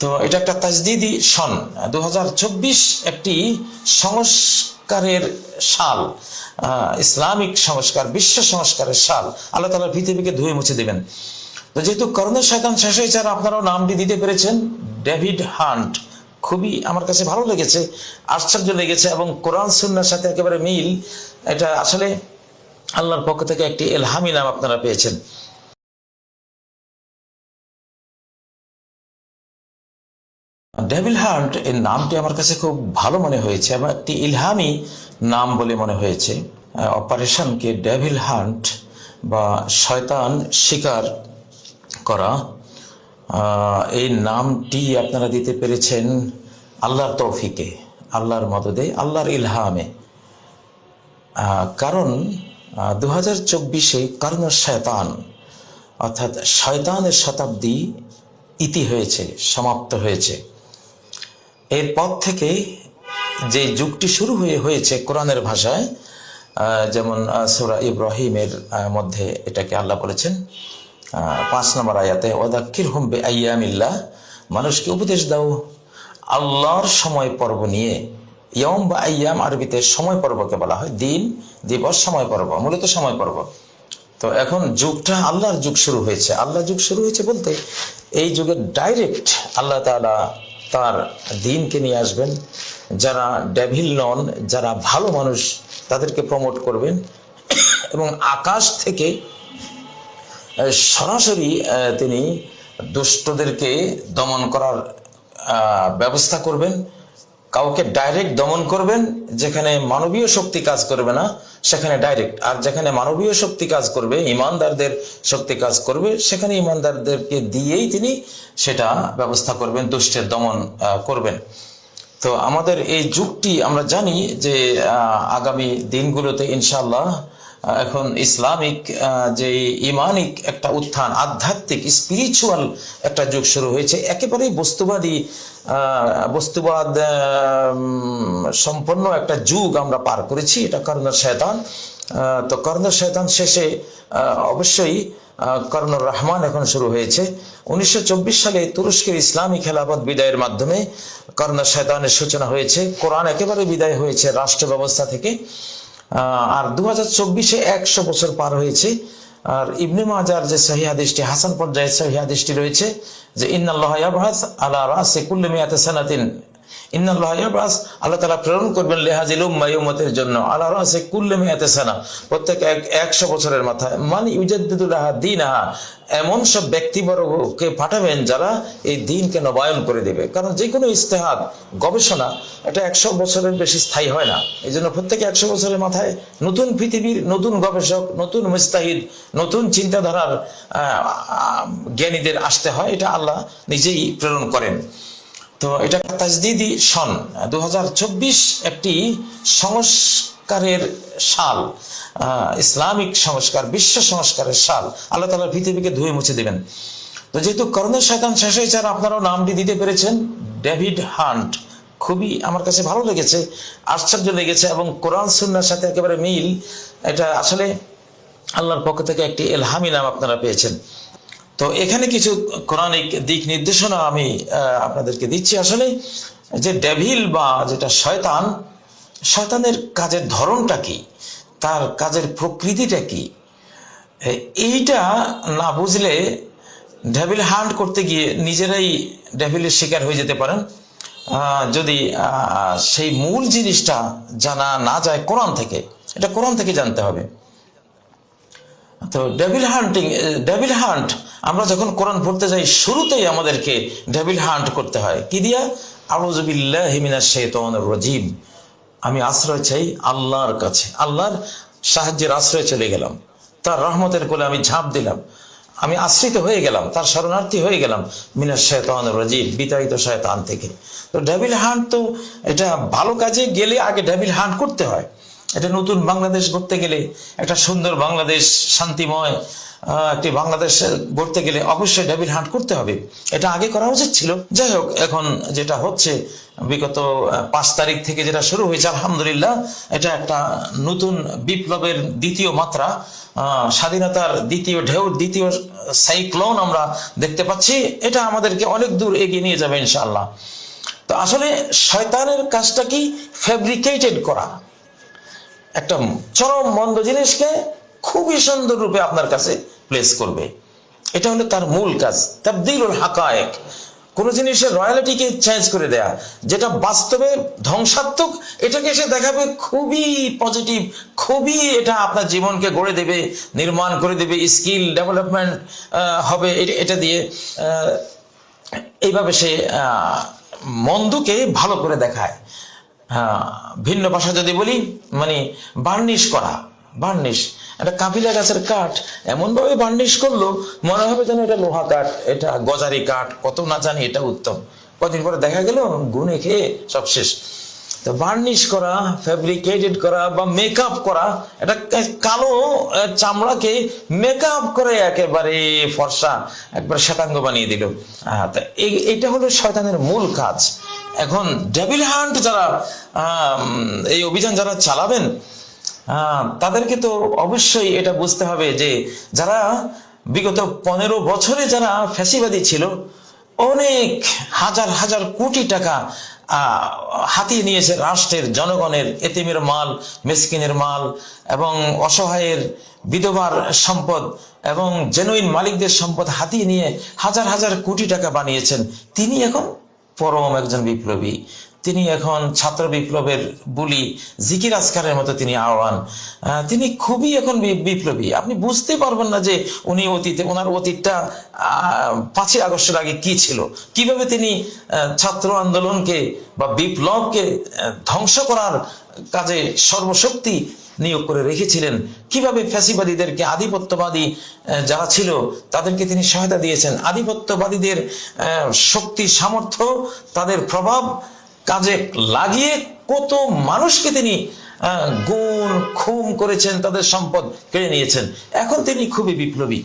তো এটা একটা তাজদিদি সন দু একটি সংস্কারের সাল ইসলামিক সংস্কার, বিশ্ব সংস্কারের সাল আল্লাহ তালা পৃথিবীকে ধুয়ে মুছে দেবেন। তো যেহেতু করোনা শয়তান শেষ হয়েছে আর আপনারাও নামটি দিতে পেরেছেন, ডেভিড হান্ট খুবই আমার কাছে ভালো লেগেছে, আশ্চর্য লেগেছে এবং কোরআন সুন্নার সাথে একেবারে মিল। এটা আসলে আল্লাহর পক্ষ থেকে একটি এলহামি নাম আপনারা পেয়েছেন। ডেভিল হান্ট এর নামটি আমার কাছে খুব ভালো মনে হয়েছে এবং একটি ইলহামি নাম বলে মনে হয়েছে। অপারেশনকে ডেভিল হান্ট বা শয়তান শিকার করা। এই নামটি আপনারা দিতে পেরেছেন আল্লাহর তৌফিকে, আল্লাহর মদদে, আল্লাহর ইলহামে। কারণ দু হাজার চব্বিশে কর্ণ শয়তান, অর্থাৎ শয়তানের শতাব্দী ইতি হয়েছে, সমাপ্ত হয়েছে। এরপর থেকে যে যুগটি শুরু হয়ে হয়েছে কোরআনের ভাষায় যেমন সুরা ইব্রাহিমের মধ্যে এটাকে আল্লাহ বলেছেন পাঁচ নম্বর আয়াতে ওদাক্কির হুম বে আয়ামিল্লাহ মানুষকে উপদেশ দাও, আল্লাহর সময় পর্ব নিয়ে ইয়ম বা আয়াম আরবিতে সময় পর্বকে বলা হয়, দিন, দিবস, সময় পর্ব, মূলত সময় পর্ব। তো এখন যুগটা আল্লাহর যুগ শুরু হয়েছে। আল্লাহ যুগ শুরু হয়েছে বলতে এই যুগে ডাইরেক্ট আল্লাহ তাআলা তার দিনকে নিয়ে আসবেন, যারা ডেভিল নন, যারা ভালো মানুষ, তাদেরকে প্রমোট করবেন। এবং আকাশ থেকে সরাসরি তিনি দুষ্টদেরকে দমন করার ব্যবস্থা করবেন। কাউকে ডাইরেক্ট দমন করবেন, যেখানে মানবীয় শক্তি কাজ করবে না। সেখানে ডাইরেক্ট আর যেখানে মানবীয় শক্তি কাজ করবে, ইমানদারদের শক্তি কাজ করবে, সেখানে ইমানদারদেরকে দিয়েই তিনি সেটা ব্যবস্থা করবেন, দুষ্টের দমন করবেন। তো আমাদের এই যুগটি আমরা জানি যে আগামী দিনগুলোতে ইনশাল্লাহ এখন ইসলামিক যে ইমানিক একটা উত্থান, আধ্যাত্মিক স্পিরিচুয়াল একটা যুগ শুরু হয়েছে, একেবারেই বস্তুবাদী বস্তুবাদ সম্পন্ন একটা যুগ আমরা পার করেছি, এটা কর্ণর শয়তান। তো কর্ণর শয়তান শেষে অবশ্যই করণুর রহমান এখন শুরু হয়েছে। উনিশশো চব্বিশ সালে তুরস্কের ইসলামী খেলাফত বিদায়ের মাধ্যমে কর্ণ শয়তানের সূচনা হয়েছে। কোরআন একেবারে বিদায় হয়েছে রাষ্ট্র ব্যবস্থা থেকে। আর দু হাজার চব্বিশে একশো বছর পার হয়েছে। আর ইবনে মাজার যে সহি হাদিসটি, হাসান পর্যায়ের সহি হাদিসটি রয়েছে যে, ইন্নাল্লাহ আলা রাসে কুল্লি মিয়াতে সানাতিন নবায়ন করে কারণ যে কোনো ইস্তেহাদ গবেষণা, এটা একশো বছরের বেশি স্থায়ী হয় না। এই জন্য প্রত্যেকে একশো বছরের মাথায় নতুন পৃথিবীর নতুন গবেষক, নতুন মুস্তাহিদ, নতুন চিন্তাধারার জ্ঞানীদের আসতে হয়। এটা আল্লাহ নিজেই প্রেরণ করেন। তো এটা তাজদিদি সন দু একটি সংস্কারের সাল ইসলামিক সংস্কার, বিশ্ব সংস্কারের সাল। আল্লাহ তালা পৃথিবীকে ধুয়ে মুছে দেবেন। তো যেহেতু করোনা শয়তান শেষ হয়েছে, আর আপনারাও নামটি দিতে পেরেছেন, ডেভিড হান্ট। খুবই আমার কাছে ভালো লেগেছে, আশ্চর্য লেগেছে, এবং কোরআন সুন্নার সাথে একেবারে মিল। এটা আসলে আল্লাহর পক্ষ থেকে একটি এলহামি নাম আপনারা পেয়েছেন। তো এখানে কিছু কোরআনিক দিক নির্দেশনা আমি আপনাদেরকে দিচ্ছি। আসলে যে ডেভিল বা যেটা শয়তান, শয়তানের কাজের ধরনটা কি? তার কাজের প্রকৃতিটা কি? এইটা না বুঝলে ডেভিল হান্ট করতে গিয়ে নিজেরাই ডেভিলের শিকার হয়ে যেতে পারেন। যদি সেই মূল জিনিসটা জানা না যায় কোরআন থেকে, এটা কোরআন থেকে জানতে হবে। তো ডেভিল হান্টিং ডেভিল হান্ট আমরা যখন কোরআন পড়তে যাই, শুরুতেই আমাদেরকে ডেভিল হান্ট করতে হয়। কি দিয়া? আউযুবিল্লাহি হিমিনাশ শাইতানির রাজিম। আমি আশ্রয় চাই আল্লাহর কাছে। আল্লাহর সাহায্যের আশ্রয় চলে গেলাম। তার রহমতের কোলে আমি ঝাঁপ দিলাম। আমি আশ্রিত হয়ে গেলাম। তার শরণার্থী হয়ে গেলাম মিনাস শয়তান রাজিম, বিতাড়িত শয়তান থেকে। তো ডেভিল হান্ট তো এটা ভালো কাজে গেলে আগে ডেভিল হান্ট করতে হয়। এটা নতুন বাংলাদেশ গড়তে গেলে, একটা সুন্দর বাংলাদেশ শান্তিময় একটি বাংলাদেশ গড়তে গেলে অবশ্যই ডেভিল হান্ট করতে হবে। এটা আগে করা উচিত ছিল। যাই হোক, এখন যেটা হচ্ছে, বিগত পাঁচ তারিখ থেকে যেটা শুরু হয়েছে, আলহামদুলিল্লাহ, এটা একটা নতুন বিপ্লবের দ্বিতীয় মাত্রা। স্বাধীনতার দ্বিতীয় ঢেউ, দ্বিতীয় সাইক্লোন আমরা দেখতে পাচ্ছি। এটা আমাদেরকে অনেক দূর এগিয়ে নিয়ে যাবে, ইনশাআল্লাহ। তো আসলে শয়তানের কাজটা কি? ফ্যাব্রিকেটেড করা। একটা চরম মন্দ জিনিসকে খুবই সুন্দর রূপে আপনার কাছে প্লেস করবে। এটা হলো তার মূল কাজ। তাবদিলুল হাকায়েক। কোন জিনিসের রয়্যালিটিকে চেঞ্জ করে দেয়া, যেটা বাস্তবে ধ্বংসাত্মক, এটাকে সে দেখাবে খুবই পজিটিভ খুবই এটা আপনার জীবনকে গড়ে দেবে, নির্মাণ করে দেবে স্কিল ডেভেলপমেন্ট হবে এটা- দিয়ে এইভাবে সে মন্দকে ভালো করে দেখায়। হ্যাঁ ভিন্ন ভাষা যদি বলি মানে বার্নিশ করা। বার্নিশ। একটা কাপিলা গাছের কাঠ এমনভাবে বার্নিশ করল, মনে হবে যেন এটা লোহা কাঠ, এটা গজারি কাঠ, কত না জানি এটা উত্তম। কদিন পরে দেখা গেল, গুনে খেয়ে সব শেষ। তো বার্নিশ করা ফ্যাব্রিকেটেড করা বা মেকআপ করা এটা কালো চামড়াকে মেকআপ করে একেবারে ফর্সা, একবার শ্বেতাঙ্গ বানিয়ে দিল। তা এইটা হলো শয়তানের মূল কাজ। এখন ডেভিল হান্ট যারা এই অভিযান যারা চালাবেন তাদেরকে তো অবশ্যই এটা বুঝতে হবে যে যারা বিগত পনেরো বছরে যারা ফ্যাসিবাদী ছিল, অনেক হাজার হাজার কোটি টাকা হাতিয়ে নিয়েছে রাষ্ট্রের জনগণের এতিমের মাল, মেসকিনের মাল এবং অসহায়ের বিধবার সম্পদ এবং জেনুইন মালিকদের সম্পদ হাতিয়ে নিয়ে হাজার হাজার কোটি টাকা বানিয়েছেন। তিনি এখন পরম একজন বিপ্লবী। তিনি এখন ছাত্র বিপ্লবের বুলি জিকির আসকারের মতো তিনি আহ্বান। তিনি খুবই এখন বিপ্লবী। আপনি বুঝতে পারবেন না যে উনি অতীতে, ওনার অতীতটা পাঁচই আগস্টের আগে কি ছিল? কীভাবে তিনি ছাত্র আন্দোলনকে বা বিপ্লবকে ধ্বংস করার কাজে সর্বশক্তি নিয়োগ করে রেখেছিলেন, কীভাবে ফ্যাসিবাদীদেরকে আধিপত্যবাদী যারা ছিল, তাদেরকে তিনি সহায়তা দিয়েছেন, আধিপত্যবাদীদের শক্তি, সামর্থ্য, তাদের প্রভাব কাজে লাগিয়ে কত মানুষকে তিনি গুণ খুম করেছেন, তাদের সম্পদ কেড়ে নিয়েছেন। এখন তিনি খুবই বিপ্লবী।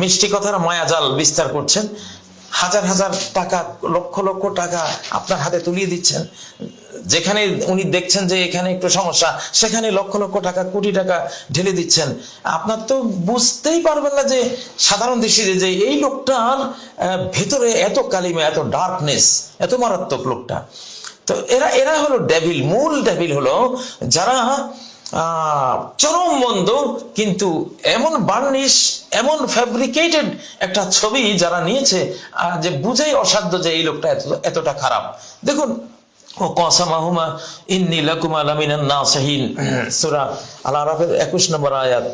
মিষ্টি কথার মায়াজাল বিস্তার করছেন। হাজার হাজার টাকা, লক্ষ লক্ষ টাকা আপনার হাতে তুলিয়ে দিচ্ছেন। যেখানে উনি দেখছেন যে এখানে একটু সমস্যা, সেখানে লক্ষ লক্ষ টাকা, কোটি টাকা ঢেলে দিচ্ছেন। আপনার তো বুঝতেই পারবেন না যে সাধারণ দৃষ্টিতে যে এই লোকটার ভেতরে এত কালিমা, এত ডার্কনেস এত মারাত্মক লোকটা। তো এরা এরা হলো ডেভিল মূল ডেভিল হলো যারা চরম মন্দ, কিন্তু এমন বার্নিশ এমন ফ্যাব্রিকেটেড একটা ছবি যারা নিয়েছে যে বুঝেই অসাধ্য যে এই লোকটা এত, এতটা খারাপ। দেখুন 21 নম্বর আয়াত,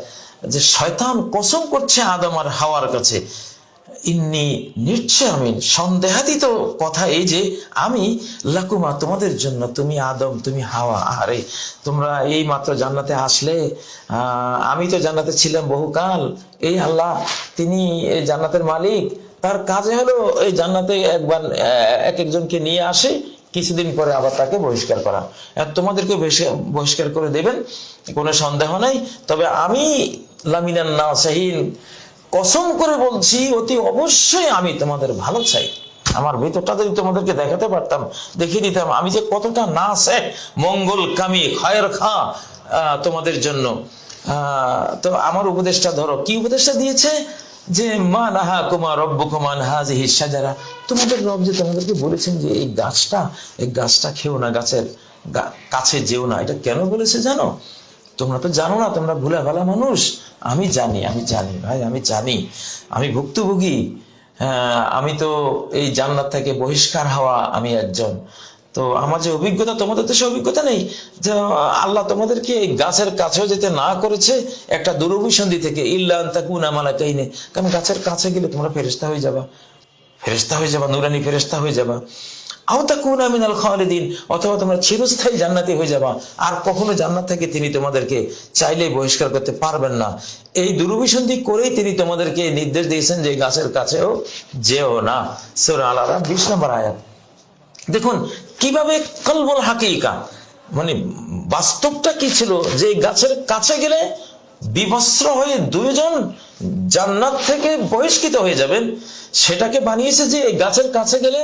যে শয়তান কসম করছে আদম আর হাওয়ার কাছে। ইন্নি নিশ্চয় আমি সন্দেহাতীত কথা এই যে আমি, লাকুমা, তোমাদের জন্য, তুমি আদম, তুমি হাওয়া আরে তোমরা এই মাত্র জান্নাতে আসলে আমি তো জান্নাতে ছিলাম বহুকাল, এই আল্লাহ, তিনি জান্নাতের মালিক, তার কাজে হলো এই জান্নাতে একবার এক একজনকে নিয়ে আসে, কিছুদিন পরে আবার তাকে বহিষ্কার করা। তোমাদেরকে বহিষ্কার- করে দেবেন, কোনো সন্দেহ নাই, তবে আমি লামিনান নাসিহিন কসম করে বলছি, অতি অবশ্যই আমি তোমাদের ভালো চাই। আমার ভিতরটা যদি তোমাদেরকে দেখাতে পারতাম, দেখিয়ে দিতাম। আমি যে কতটা না সে মঙ্গল কামি, খয়ের খা তোমাদের জন্য। তো আমার উপদেশটা ধরো। কি উপদেশটা দিয়েছে? যে, মা নাহা কুমার রব্ব কুমান হাজি সাজারা তোমাদের রব যে তোমাদেরকে বলেছেন যে, এই গাছটা এই গাছটা খেও না, গাছের কাছে যেও না। এটা কেন বলেছে জানো? তোমরা তো জানো না, তোমরা ভুলে ভালা মানুষ। আমি জানি আমি জানি ভাই আমি জানি। আমি ভুক্তভোগী। হ্যাঁ, আমি তো এই জান্নাত থেকে বহিষ্কার হওয়া আমি একজন। তো আমার যে অভিজ্ঞতা তোমাদের তো সে অভিজ্ঞতা নেই যে আল্লাহ তোমাদেরকে গাছের কাছেও যেতে না করেছে একটা দুরভিসন্ধি থেকে ইল্লা তাকুন আমালা কাইনে কারণ গাছের কাছে গেলে তোমরা ফেরেস্তা হয়ে যাবা। ফেরেস্তা হয়ে যাবা নুরানি ফেরেস্তা হয়ে যাবা। আওতাকুন আমিনাল খালিদিন, অথবা তোমরা চিরস্থায়ী জান্নাতি হয়ে যাবা। আর কখনো জান্নাত থেকে তিনি তোমাদেরকে চাইলে বহিষ্কার করতে পারবেন না। এই দুরভিসন্ধি করেই তিনি তোমাদেরকে নির্দেশ দিয়েছেন যে গাছের কাছেও যেও না। সূরা আল আরাফ 20 নম্বর আয়াত। দেখুন, কীভাবে কলবল হাকিকা মানে বাস্তবটা কি ছিল? যে গাছের কাছে গেলে বিবস্ত্র হয়ে দুইজন জান্নাত থেকে বহিষ্কৃত হয়ে যাবেন, সেটাকে বানিয়েছে যে এই গাছের কাছে গেলে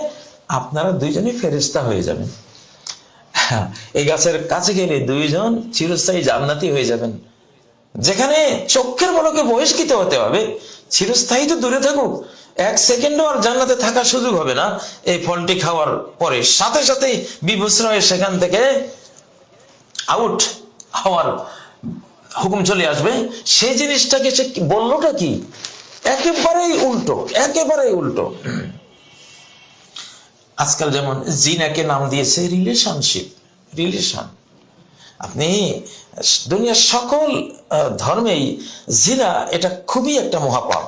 আপনারা দুইজনই ফেরেস্তা হয়ে যাবেন। হ্যাঁ, এই গাছের কাছে গেলে দুইজন চিরস্থায়ী জান্নাতি হয়ে যাবেন। যেখানে চক্ষের বলকে বহিষ্কৃত হতে হবে চিরস্থায়ী তো দূরে থাকুক। এক সেকেন্ডও আর জান্নাতে থাকার সুযোগ হবে না। এই ফলটি খাওয়ার পরে সাথে বিভস্র হয়ে সেখান থেকে আউট হওয়ার হুকুম চলে আসবে। সেই জিনিসটাকে সে বললোটা কি? একেবারেই উল্টো একেবারেই উল্টো। আজকাল যেমন জিনাকে নাম দিয়েছে রিলেশনশিপ রিলেশন আপনি, দুনিয়ার সকল ধর্মেই জিনা এটা খুবই একটা মহাপাপ।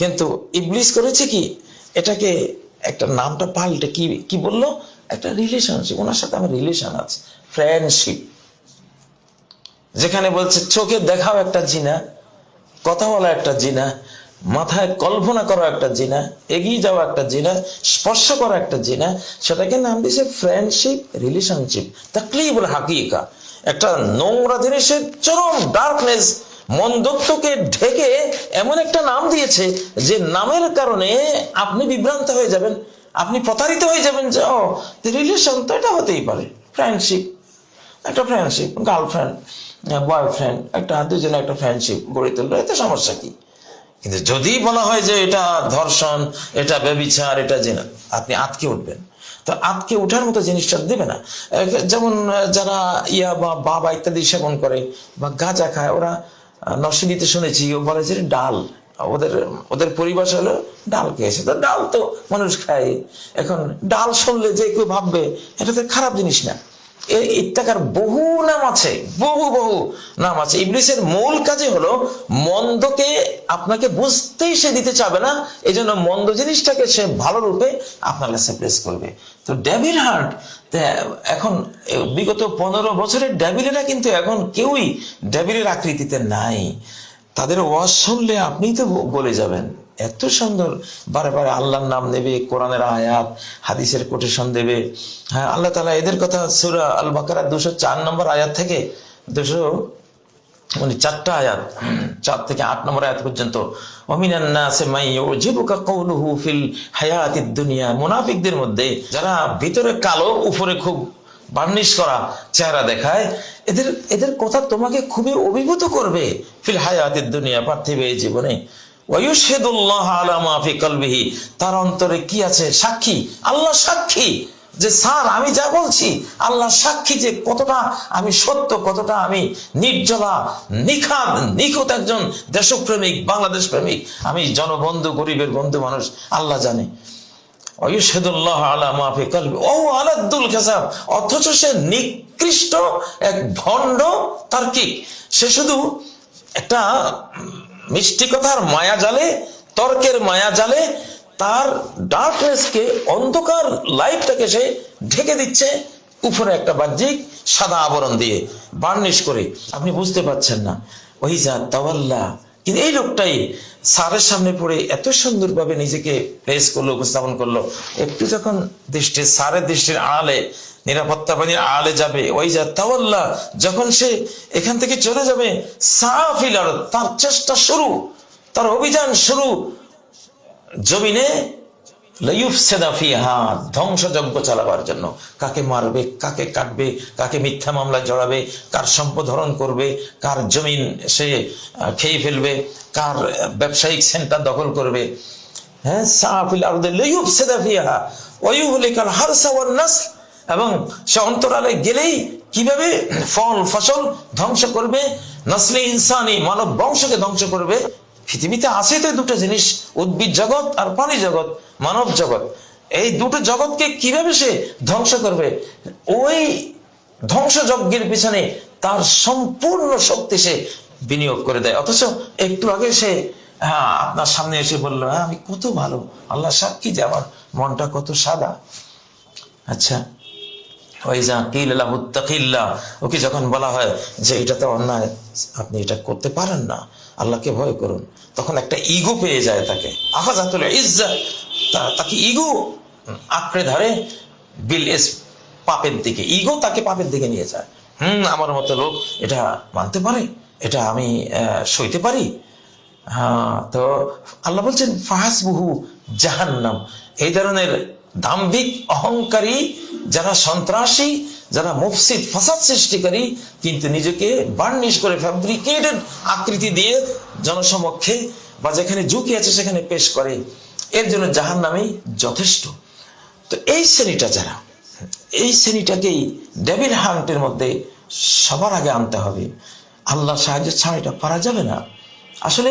কিন্তু ইবলিস করেছে কি, এটাকে একটা নামটা পাল্টে কি কি বলল? একটা রিলেশনশিপ ওনার সাথে আমার রিলেশন আছে ফ্রেন্ডশিপ যেখানে বলছে, চোখে দেখাও একটা জিনা, কথা বলা একটা জিনা মাথায় কল্পনা করা একটা জিনা, এগিয়ে যাওয়া একটা জিনা, স্পর্শ করা একটা জিনা, সেটাকে নাম দিয়েছে ফ্রেন্ডশিপ রিলেশনশিপ তাকলিবুল হাকিকা। একটা নোংরা জিনিসের চরম ডার্কনেস মন্দত্বকে ঢেকে এমন একটা নাম দিয়েছে যে নামের কারণে আপনি বিভ্রান্ত হয়ে যাবেন, আপনি প্রতারিত হয়ে যাবেন যে, ও রিলেশন তো এটা হতেই পারে ফ্রেন্ডশিপ একটা ফ্রেন্ডশিপ গার্লফ্রেন্ড বয়ফ্রেন্ড একটা দুজনে একটা ফ্রেন্ডশিপ গড়ে তুললো, এতে সমস্যা কি? কিন্তু যদি বলা হয় যে এটা ধর্ষণ, এটা ব্যবিচার, এটা জেনা, আপনি আটকে উঠবেন। তো আটকে ওঠার মতো জিনিসটা দেবে না। যেমন যারা ইয়া বা বাবা ইত্যাদি সেবন করে বা গাঁজা খায়, ওরা নরসিংদীতে শুনেছি, ও বলে যে ডাল, ওদের ওদের পরিভাষা হলো ডাল খেয়েছে। তো ডাল তো মানুষ খায়। এখন ডাল শুনলে যে কেউ ভাববে, এটা তো খারাপ জিনিস না। এ- ইত্যাকার বহু নাম আছে, বহু বহু নাম আছে। ইবলিসের মূল কাজে হলো মন্দকে আপনাকে বুঝতেই সে দিতে চাবে না এই জন্য মন্দ জিনিসটাকে সে ভালো রূপে আপনার কাছে প্রেস করবে। তো ডেভিল হার্ট এখন বিগত পনেরো বছরের ডেভিলেরা কিন্তু এখন কেউই ডেভিলের আকৃতিতে নাই। তাদের ওয়াজ শুনলে আপনিই তো বলে যাবেন। এত সুন্দর। বারে বারে আল্লাহর নাম নেবে, কোরআনের আয়াত, হাদিসের কোটেশন দেবে। হ্যাঁ আল্লাহ তালা এদের কথা সুরা আল বাকারা দুশো চার নম্বর আয়াত থেকে দুশো মানে চারটা আয়াত, চার থেকে আট নম্বর আয়াত পর্যন্ত ফিল দুনিয়া। মুনাফিকদের মধ্যে যারা ভিতরে কালো, উপরে খুব বার্নিশ করা চেহারা দেখায়, এদের এদের কথা তোমাকে খুবই অভিভূত করবে। ফিল হায়াতিদ দুনিয়া, পার্থিব এই জীবনে। তার অন্তরে কি আছে? সাক্ষী। আল্লাহ সাক্ষী। যে, স্যার, আমি যা বলছি আল্লাহ সাক্ষী যে কতটা আমি সত্য, কতটা আমি নির্জলা, নিখাদ, নিখুঁত একজন দেশপ্রেমিক, বাংলাদেশ প্রেমিক, আমি জনবন্ধু, গরিবের বন্ধু মানুষ, আল্লাহ জানে। অথচ সে নিকৃষ্ট এক ভণ্ড তার্কিক। সে শুধু একটা মিষ্টি কথার মায়া জালে, তর্কের মায়া জালে, তার ডার্কনেসকে অন্ধকার লাইফটাকে সে ঢেকে দিচ্ছে উপরে একটা বাহ্যিক সাদা আবরণ দিয়ে বার্নিশ করে। আপনি বুঝতে পারছেন না। ওই যা তাওয়াল্লা। কিন্তু এই লোকটাই স্যারের সামনে পড়ে এত সুন্দরভাবে নিজেকে প্লেস করল, উপস্থাপন করল। একটু যখন দৃষ্টির স্যারের দৃষ্টির আড়ালে নিরাপত্তা বাহিনীর আলে যাবে। ওই যা তাওয়াল্লা, যখন সে এখান থেকে চলে যাবে সাফিলার তার চেষ্টা শুরু, তার অভিযান শুরু, জমিনে ধ্বংসযজ্ঞ চালাবার জন্য। কাকে মারবে, কাকে কাটবে, কাকে মিথ্যা মামলায় জড়াবে, কার সম্পদ হরণ করবে, কার জমিন সে খেয়ে ফেলবে, কার ব্যবসায়িক সেন্টার দখল করবে। হ্যাঁ সাফিল আরদে লাইফসেদা ফিহা ওয়ুহলিকাল হারসা ওয়ান নাস এবং সে অন্তরালে গেলেই কীভাবে ফল, ফসল ধ্বংস করবে? নসলে ইনসানি, মানব বংশকে ধ্বংস করবে। পৃথিবীতে আছে তো দুটো জিনিস, উদ্ভিদ জগৎ আর প্রাণী জগৎ, মানব জগৎ। এই দুটো জগৎকে কীভাবে সে ধ্বংস করবে? ওই ধ্বংসযজ্ঞের পিছনে তার সম্পূর্ণ শক্তি সে বিনিয়োগ করে দেয়। অথচ একটু আগে সে হ্যাঁ আপনার সামনে এসে বলল হ্যাঁ আমি কত ভালো। আল্লাহ সাক্ষী যে আমার মনটা কত সাদা। আচ্ছা ওই যা কিল্লা মুত্তাকিল্লা ওকে যখন বলা হয় যে এটা তো অন্যায়, আপনি এটা করতে পারেন না, আল্লাহকে ভয় করুন। তখন একটা ইগো পেয়ে যায় তাকে। আফাজাতুল ইজ্জা তাকে ইগো আঁকড়ে ধরে বিল এস পাপের দিকে। ইগো তাকে পাপের দিকে নিয়ে যায়। হুম, আমার মতো লোক, এটা মানতে পারে, এটা আমি সইতে পারি। হ্যাঁ তো আল্লাহ বলছেন ফাহাস বহু জাহান্নাম। এই ধরনের দাম্ভিক অহংকারী যারা সন্ত্রাসী, যারা মুফসিদ ফাসাদ সৃষ্টিকারী, কিন্তু নিজেকে বার্নিশ করে ফ্যাব্রিকেটেড আকৃতি দিয়ে জনসমক্ষে বা যেখানে ঝুঁকি আছে সেখানে পেশ করে, এর জন্য জাহান জাহান্নামেই যথেষ্ট। তো এই শ্রেণীটা যারা, এই শ্রেণীটাকেই ডেভিল হান্টের মধ্যে সবার আগে আনতে হবে। আল্লাহ সাহায্য ছাড়া এটা পারা যাবে না। আসলে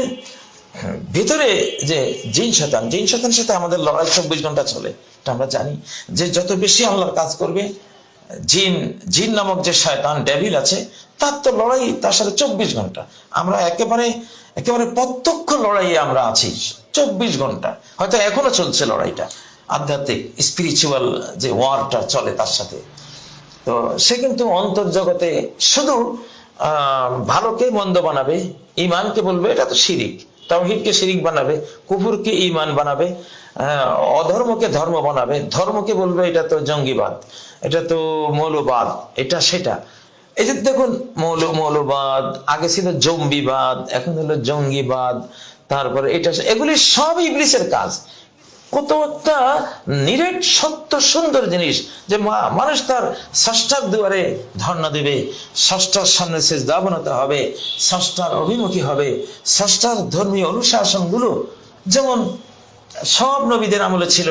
ভেতরে যে জিন শতান জিন শতানের সাথে আমাদের লড়াই চব্বিশ ঘণ্টা চলে, এটা আমরা জানি। যে যত বেশি আল্লাহর কাজ করবে, জিন জিন নামক যে শয়তান, ডেভিল আছে, তার তো লড়াই তার সাথে চব্বিশ ঘণ্টা। আমরা একেবারে একেবারে প্রত্যক্ষ লড়াইয়ে আমরা আছি চব্বিশ ঘণ্টা। হয়তো এখনও চলছে লড়াইটা। আধ্যাত্মিক স্পিরিচুয়াল যে ওয়ারটা চলে তার সাথে। তো সে কিন্তু অন্তর্জগতে শুধু ভালোকে মন্দ বানাবে ইমানকে বলবে, এটা তো শিরিক। তাওহিদকে শিরিক বানাবে, কুফুরকে ইমান বানাবে অধর্মকে ধর্ম বানাবে। ধর্মকে বলবে এটা তো জঙ্গিবাদ, এটা তো মৌলবাদ, এটা সেটা। এই যে দেখুন, মৌল, মৌলবাদ, আগে ছিল জম্বিবাদ এখন হলো জঙ্গিবাদ, তারপরে এটা, এগুলি সব ইংলিশের কাজ। কত একটা নিরেট সত্য সুন্দর জিনিস যে মানুষ তার ষষ্ঠার দুয়ারে ধর্ণা দেবে। ষষ্ঠার সামনে সে দাবনতা হবে ষষ্ঠার অভিমুখী হবে। ষষ্ঠার ধর্মীয় অনুশাসনগুলো যেমন সব নবীদের আমলে ছিল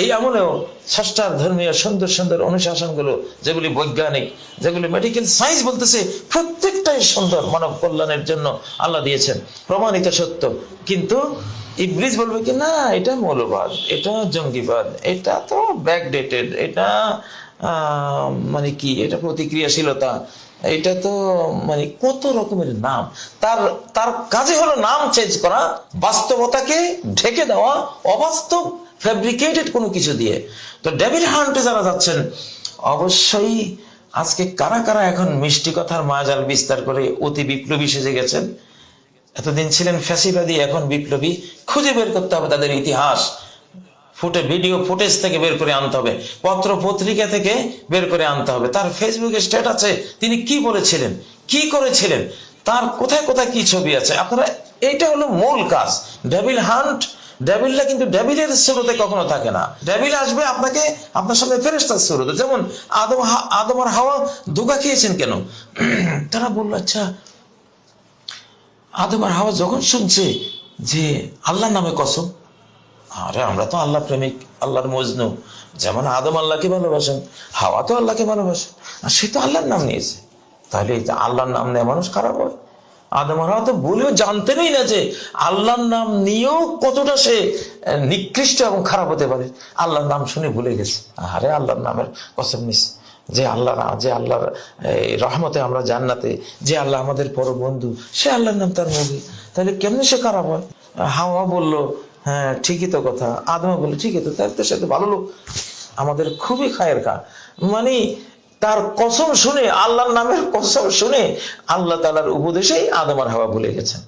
এই আমলেও ষষ্ঠার ধর্মীয় সুন্দর সুন্দর অনুশাসনগুলো, যেগুলি বৈজ্ঞানিক, যেগুলি মেডিকেল সায়েন্স বলতেছে, প্রত্যেকটাই সুন্দর মানব কল্যাণের জন্য আল্লাহ দিয়েছেন। প্রমাণিত সত্য। কিন্তু ইবলিস বলবে কি, না, এটা মৌলবাদ, এটা জঙ্গিবাদ, এটা তো ব্যাকডেটেড এটা মানে কি, এটা প্রতিক্রিয়াশীলতা, এটা তো মানে কত রকমের নাম। তার তার কাজে হলো নাম চেঞ্জ করা, বাস্তবতাকে ঢেকে দেওয়া, অবাস্তব ফ্যাব্রিকেটেড কোনো কিছু দিয়ে। তো ডেভিল হান্টে যারা যাচ্ছেন, অবশ্যই আজকে কারা কারা এখন মিষ্টি কথার মায়াজাল বিস্তার করে অতি বিপ্লবী সেজে গেছেন? এতদিন ছিলেন ফ্যাসিবাদী, এখন বিপ্লবী। খুঁজে বের করতে হবে তাদের ইতিহাস। ফুটে ভিডিও ফুটেজ থেকে বের করে আনতে হবে। পত্র পত্রিকা থেকে বের করে আনতে হবে। তার ফেসবুকে স্ট্যাটাসে তিনি কি বলেছিলেন? কি করেছিলেন? তার কোথায় কোথায় কি ছবি আছে? আপনারা এইটা হলো মূল কাজ। ডেভিল হান্ট ডেভিলটা কিন্তু ডেভিলের শুরুতে কখনো থাকে না। ডেভিল আসবে আপনাকে, আপনার সামনে ফেরেস্তার শুরুতে যেমন আদম আদম আর হাওয়া ধোকা খেয়েছেন কেন? তারা বলল আচ্ছা আদম আর হাওয়া যখন শুনছে যে আল্লাহর নামে কসম, আরে আমরা তো আল্লাহ প্রেমিক, আল্লাহর মজনু। যেমন আদম আল্লাহকে ভালোবাসেন, হাওয়া তো আল্লাহকে ভালোবাসেন আর সে তো আল্লাহর নাম নিয়েছে। তাহলে এই আল্লাহর নাম নেয় মানুষ খারাপ হয় আদম তো বলেও জানতেনই না যে আল্লাহর নাম নিয়েও কতটা সে নিকৃষ্ট এবং খারাপ হতে পারে। আল্লাহর নাম শুনে ভুলে গেছে। আরে আল্লাহর নামের কসম নিস। যে আল্লাহ যে আল্লাহর রহমতে আমরা জান্নাতে, যে আল্লাহ আমাদের পর বন্ধু, সে আল্লাহর নাম তার মুভি তাহলে কেমনি সে খারাপ হয়? হাওয়া বলল হ্যাঁ ঠিকই তো কথা। আদমা বলল, ঠিকই তো তার তো সে তো ভালো লোক। আমাদের খুবই খায়ের খা। মানে তার কসম শুনে, আল্লাহর নামের কসম শুনে আল্লাহ তালার উপদেশেই আদমার হাওয়া ভুলে গেছেন।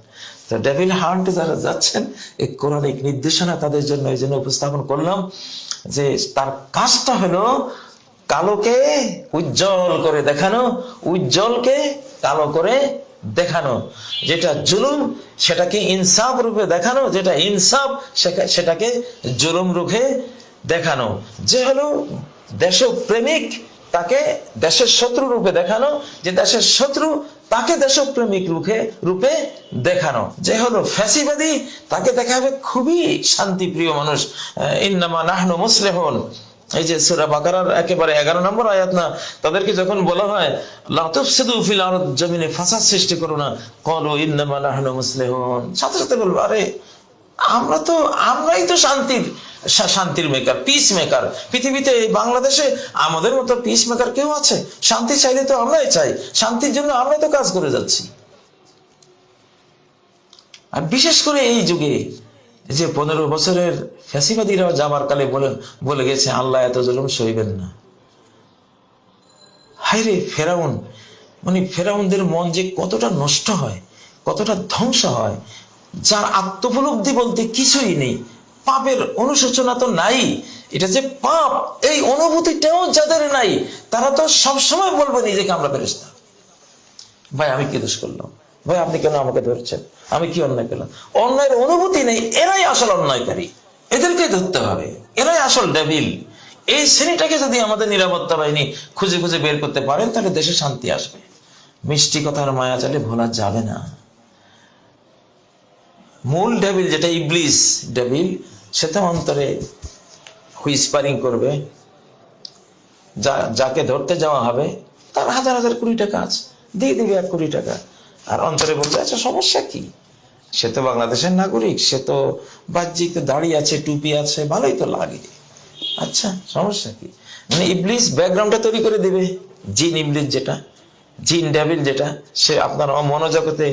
তো ডেভিল হান্ট যারা যাচ্ছেন, এই কোরআনিক নির্দেশনা তাদের জন্য এই জন্য উপস্থাপন করলাম যে তার কাজটা হলো কালোকে উজ্জ্বল করে দেখানো, উজ্জ্বলকে কালো করে দেখানো। যেটা জুলুম, সেটাকে ইনসাফ রূপে দেখানো, যেটা ইনসাফ, সেটা- সেটাকে জুলুম রূপে দেখানো। যে হলো দেশপ্রেমিক তাকে দেশের শত্রু রূপে দেখানো, যে দেশের শত্রু তাকে দেশপ্রেমিক রূপে রূপে দেখানো। যে হলো ফ্যাসিবাদী, তাকে দেখা হবে খুবই শান্তিপ্রিয় মানুষ। ইন্নামা নাহনু মুসলেহন। এই যে সুরা বাকারার একেবারে এগারো নম্বর আয়াত না, তাদেরকে যখন বলা হয় লাতুফসিদু ফিল আরদ, জমিনে ফাসাদ সৃষ্টি করো না কলু ইন্নামা নাহনু মুসলিহুন। সাথে সাথে বলব, আরে আমরা তো, আমরাই তো শান্তির শান্তির মেকার পিস মেকার পৃথিবীতে, এই বাংলাদেশে আমাদের মতো পিস মেকার কেউ আছে? শান্তি চাইলে তো আমরাই চাই। শান্তির জন্য আমরাই তো কাজ করে যাচ্ছি। আর বিশেষ করে এই যুগে যে পনেরো বছরের ফ্যাসিবাদীরাও যাবার কালে বলে বলে গেছে, আল্লাহ এত জুলুম সইবেন না। হায়রে ফেরাউন মানে ফেরাউনদের মন যে কতটা নষ্ট হয়, কতটা ধ্বংস হয় যার আত্মোপলব্ধি বলতে কিছুই নেই। পাপের অনুশোচনা তো নাই। এটা যে পাপ, এই অনুভূতিটাও যাদের নাই, তারা তো সবসময় বলবে নিজেকে আমরা ফেরেস্তা ভাই, আমি কি দোষ করলাম? ভাই, আপনি কেন আমাকে ধরছেন? আমি কি অন্যায় করলাম? অন্যায়ের অনুভূতি নেই, এরাই আসল অন্যায়কারী। এদেরকে ধরতে হবে। এরাই আসল ডেভিল এই শ্রেণীটাকে যদি আমাদের নিরাপত্তা বাহিনী খুঁজে খুঁজে বের করতে পারেন তাহলে দেশে শান্তি আসবে। মিষ্টি কথার মায়া চালে ভোলা যাবে না। মূল ডেভিল যেটা ইবলিস ডেভিল সেটা অন্তরে হুইসপারিং করবে, যা, যাকে ধরতে যাওয়া হবে, তার হাজার হাজার কুড়ি টাকা আছে, দিয়ে দিবে এক কুড়ি টাকা। আর অন্তরে বলবে আচ্ছা সমস্যা কি? সে তো বাংলাদেশের নাগরিক, সে তো বাহ্যিক দাঁড়িয়ে আছে, টুপি আছে, ভালোই তো লাগে। আচ্ছা সমস্যা কি? মানে ইবলিস ব্যাকগ্রাউন্ডটা তৈরি করে দিবে, জিন ইবলিস যেটা, জিন ডেভিল যেটা, সে আপনার মনোজগতে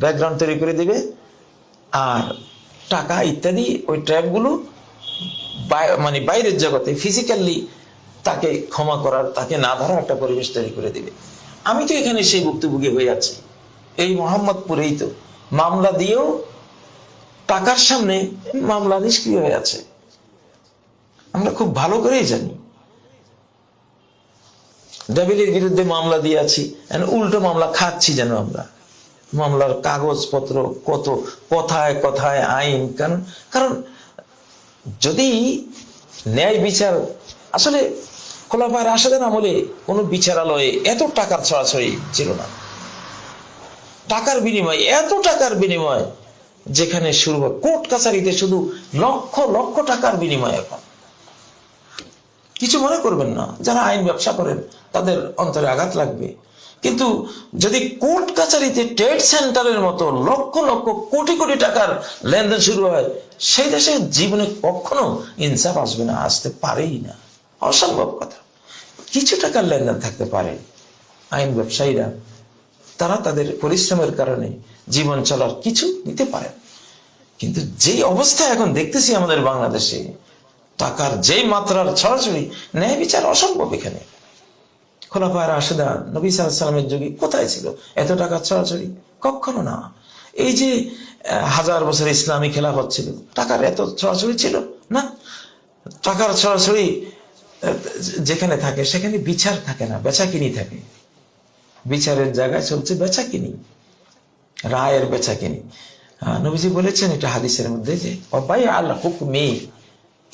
ব্যাকগ্রাউন্ড তৈরি করে দিবে। আর টাকা ইত্যাদি ওই ট্র্যাপগুলো মানে বাইরের জগতে ফিজিক্যালি তাকে ক্ষমা করার, তাকে না ধরার একটা পরিবেশ তৈরি করে দিবে। আমি তো এখানে সেই ভুক্তভোগী হয়ে আছি। এই মোহাম্মদপুরেই তো। মামলা দিয়েও টাকার সামনে মামলা নিষ্ক্রিয় হয়ে আছে। আমরা খুব ভালো করেই জানি। ডেভিলের বিরুদ্ধে মামলা দিয়ে আছি। উল্টো মামলা খাচ্ছি যেন আমরা। মামলার কাগজপত্র কত, কথায় কথায় আইন কারণ কারণ যদি ন্যায় বিচার, আসলে খোলাফায় রাশেদের আমলে কোনো বিচারালয়ে এত টাকার ছড়াছড়ি ছিল না। টাকার বিনিময়, এত টাকার বিনিময় যেখানে শুরু হয়, কোর্ট কাছারিতে শুধু লক্ষ লক্ষ টাকার বিনিময় এখন। কিছু মনে করবেন না, যারা আইন ব্যবসা করেন, তাদের অন্তরে আঘাত লাগবে। কিন্তু যদি কোর্ট কাছারিতে ট্রেড সেন্টারের মতো লক্ষ লক্ষ কোটি কোটি টাকার লেনদেন শুরু হয়, সেই দেশে জীবনে কখনো ইনসাফ আসবে না, আসতে পারেই না। অসম্ভব কথা। কিছু টাকার লেনদেন থাকতে পারে। আইন ব্যবসায়ীরা, তারা তাদের পরিশ্রমের কারণে জীবন চলার কিছু নিতে পারে। কিন্তু যেই অবস্থা এখন দেখতেছি আমাদের বাংলাদেশে, টাকার যেই মাত্রার ছড়াছড়ি, ন্যায় বিচার অসম্ভব এখানে। খোলাফায় রাশেদা নবী সাল্লামের যুগে কোথায় ছিল? এত টাকার ছড়াছড়ি? কখনো না। এই যে হাজার বছর ইসলামী খেলাফত ছিল, টাকার এত ছড়াছড়ি ছিল না? টাকার ছড়াছড়ি যেখানে থাকে, সেখানে বিচার থাকে না বেচা কিনি থাকে। বিচারের জায়গায় চলছে বেচা কিনি রায়ের বেচা কিনি নবীজি বলেছেন এটা হাদিসের মধ্যে যে বাই আল হুকমি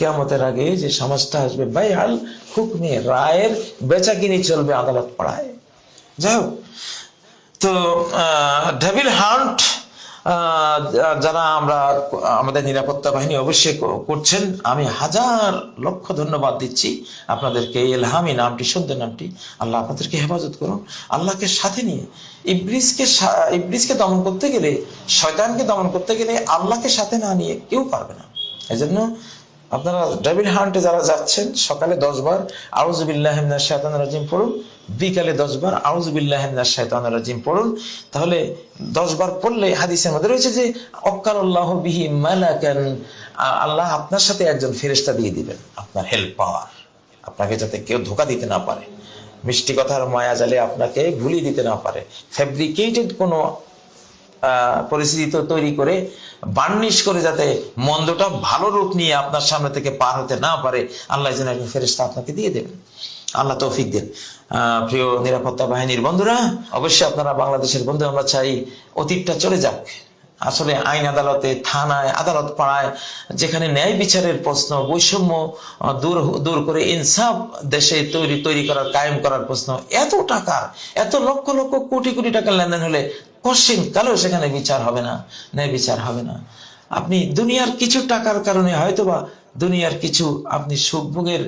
কেয়ামতের আগে যে সমাজটা আসবে বাই আল হুকমি, রায়ের বেচা কিনি চলবে আদালত পাড়ায়। যাই হোক, তো ডেভিল হান্ট যারা আমরা, আমাদের নিরাপত্তা বাহিনী অবশ্যই করছেন, আমি হাজার লক্ষ ধন্যবাদ দিচ্ছি আপনাদেরকে এলহামি নামটি, সুন্দর নামটি। আল্লাহ আপনাদেরকে হেফাজত করুন। আল্লাহকে সাথে নিয়ে ইব্রিসকে সা- ইব্রিসকে দমন করতে গেলে, শয়তানকে দমন করতে গেলে আল্লাহকে সাথে না নিয়ে কেউ পারবে না। এজন্য আপনারা ডেভিড হান্টে যারা যাচ্ছেন, সকালে দশ বার আউজবিল্লাহ শায়তান রাজিম পড়ুন। বিকালে দশ বার আউজবিল্লাহ শায়তান রাজিম পড়ুন। তাহলে দশ বার পড়লে হাদিসের মধ্যে রয়েছে যে অক্কাল্লাহ বিহি মালাকান, আল্লাহ আপনার সাথে একজন ফেরেশতা দিয়ে দিবেন, আপনার হেল্প পাওয়ার। আপনাকে যাতে কেউ ধোকা দিতে না পারে। মিষ্টি কথার মায়া জালে আপনাকে ভুলিয়ে দিতে না পারে। ফ্যাব্রিকেটেড কোনো পরিস্থিতি তৈরি করে বার্নিশ করে যাতে মন্দটা ভালো রূপ নিয়ে আপনার সামনে থেকে পার হতে না পারে, আল্লাহ যেন একজন ফেরেস্তা আপনাকে দিয়ে দেবেন। আল্লাহ তৌফিক দেন। প্রিয় নিরাপত্তা বাহিনীর বন্ধুরা, অবশ্যই আপনারা বাংলাদেশের বন্ধু, আমরা চাই অতীতটা চলে যাক। আসলে আইন আদালতে, থানায়, আদালত পাড়ায়, যেখানে ন্যায় বিচারের প্রশ্ন, বৈষম্য দূর দূর করে ইনসাফ দেশে তৈরি তৈরি করার, কায়েম করার প্রশ্ন, এত টাকা, এত লক্ষ লক্ষ কোটি কোটি টাকার লেনদেন হলে কশ্চিন কালেও সেখানে বিচার হবে না, ন্যায় বিচার হবে না। আপনি দুনিয়ার কিছু টাকার কারণে হয়তোবা দুনিয়ার কিছু আপনি সুখভোগের,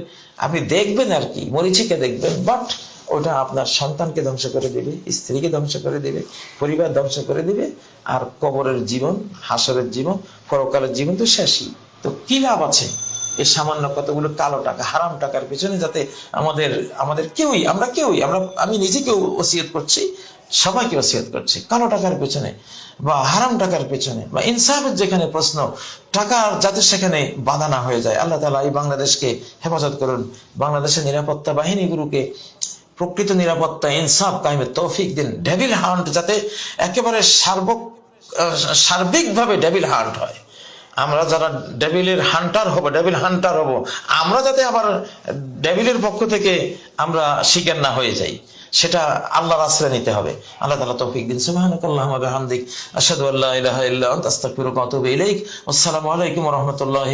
আপনি দেখবেন আর কি, মরিচিকে দেখবেন বাট ওটা আপনার সন্তানকে ধ্বংস করে দেবে, স্ত্রীকে ধ্বংস করে দেবে, পরিবার ধ্বংস করে দেবে, আর কবরের জীবন, হাসরের জীবন, পরকালের জীবন তো শেষই। তো কি লাভ আছে? এই সামান্য কতগুলো কালো টাকা, হারাম টাকার পেছনে যাতে আমাদের আমাদের কেউই, আমরা কেউই, আমরা, আমি নিজেকেও ওসিয়ত করছি সবাইকে ওসিয়ত করছি। কালো টাকার পেছনে বা হারাম টাকার পেছনে বা ইনসাফের যেখানে প্রশ্ন টাকা যাতে সেখানে বাধা না হয়ে যায়। আল্লাহ তালা এই বাংলাদেশকে হেফাজত করুন। বাংলাদেশের নিরাপত্তা বাহিনীগুলোকে প্রকৃত নিরাপত্তা, ইনসাফ কায়েমের তৌফিক দিন। ডেভিল হান্ট যাতে একেবারে সার্বক, সার্বিকভাবে ডেভিল হান্ট হয়। আমরা যারা ডেভিলের হান্টার হব ডেভিল হান্টার হব, আমরা যাতে আবার ডেভিলের পক্ষ থেকে আমরা শিকার না হয়ে যাই। সেটা আল্লাহর আশ্রয় নিতে হবে। আল্লাহ তালা তৌফিক দিন। সুবাহিক বিহামদিক। আশহাদু আল্লা ইলাহা ইল্লা আনতা, আস্তাগফিরুকা ওয়া আতুবু ইলাইক। আসসালামু আলাইকুম রহমতুল্লাহ